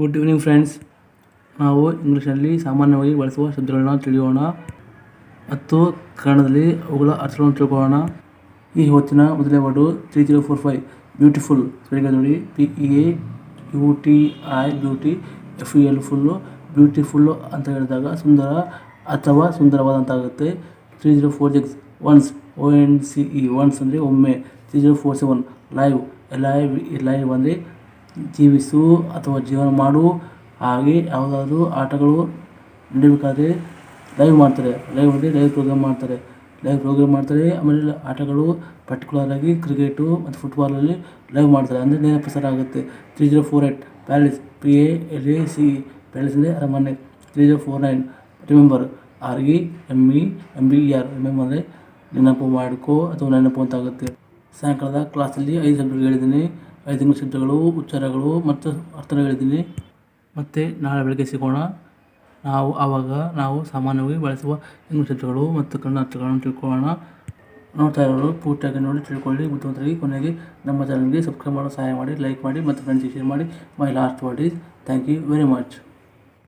Good evening friends ನಾವು ಇಂಗ್ಲೀಷ್ನಲ್ಲಿ ಸಾಮಾನ್ಯವಾಗಿ ಬಳಸುವ ಶಬ್ದಗಳನ್ನ ತಿಳಿಯೋಣ. ಮತ್ತು ಕನ್ನಡದಲ್ಲಿ ಅವುಗಳ ಅರ್ಥಗಳನ್ನು ತಿಳ್ಕೊಳ್ಳೋಣ. ಈ ಹೊತ್ತಿನ ಮೊದಲನೇ word three zero four five beautiful ಸರಿಯಾಗಿ ನೋಡಿ. P E A U T I beauty F E L full beautiful ಅಂತ ಹೇಳಿದಾಗ ಸುಂದರ ಅಥವಾ ಸುಂದರವಾದಂತಾಗುತ್ತೆ. Three zero four six once O N C E once ಅಂದರೆ ಒಮ್ಮೆ. Three zero four seven live live live ಅಂದರೆ ಜೀವಿಸು ಅಥವಾ ಜೀವನ ಮಾಡು. ಹಾಗೆ ಯಾವುದಾದ್ರೂ ಆಟಗಳು ನಡಿಬೇಕಾದ್ರೆ ಲೈವ್ ಮಾಡ್ತಾರೆ. ಲೈವ್ ಮಾಡಿ ಲೈವ್ ಪ್ರೋಗ್ರಾಮ್ ಮಾಡ್ತಾರೆ. ಲೈವ್ ಪ್ರೋಗ್ರಾಮ್ ಮಾಡ್ತಾರೆ. ಆಮೇಲೆ ಆಟಗಳು ಪರ್ಟಿಕ್ಯುಲರಾಗಿ ಕ್ರಿಕೆಟು ಮತ್ತು ಫುಟ್ಬಾಲಲ್ಲಿ ಲೈವ್ ಮಾಡ್ತಾರೆ. ಅಂದರೆ ನೇರ ಪ್ರಸಾರ ಆಗುತ್ತೆ. Three zero four eight palace P A L A C palace ಅಂದರೆ ಅರಮನೆ. Three zero four nine remember R E M E M B R remember ಅಂದರೆ ನೆನಪು ಮಾಡಿಕೋ ಅಥವಾ ನೆನಪು ಅಂತ ಆಗುತ್ತೆ. ಸಾಯಂಕಾಲದ ಕ್ಲಾಸಲ್ಲಿ ಐದು ಸಬ್ಜೆಕ್ಟ್ ಹೇಳಿದ್ದೀನಿ. ಐದು ಶಬ್ದಗಳು, ಉಚ್ಚಾರಗಳು ಮತ್ತು ಅರ್ಥನ ಹೇಳಿದ್ದೀನಿ. ಮತ್ತು ನಾಳೆ ಬೆಳಗ್ಗೆ ಸಿಗೋಣ. ನಾವು ಆವಾಗ ನಾವು ಸಾಮಾನ್ಯವಾಗಿ ಬಳಸುವ ಇಂಗ್ಲೀಷ್ ಶಬ್ದಗಳು ಮತ್ತು ಕನ್ನಡ ಅರ್ಥಗಳನ್ನು ತಿಳ್ಕೊಳ್ಳೋಣ. ನೋಡ್ತಾ ಇರೋರು ಪೂರ್ತಿಯಾಗಿ ನೋಡಿ, ತಿಳ್ಕೊಳ್ಳಿ. ಬುದ್ಧಿವಂತರಾಗಿ ಕೊನೆಗೆ ನಮ್ಮ ಚಾನಲ್ಗೆ ಸಬ್ಸ್ಕ್ರೈಬ್ ಮಾಡೋ ಸಹಾಯ ಮಾಡಿ ಲೈಕ್ ಮಾಡಿ ಮತ್ತು ಫ್ರೆಂಡ್ಸಿಗೆ ಶೇರ್ ಮಾಡಿ. My last word is thank you very much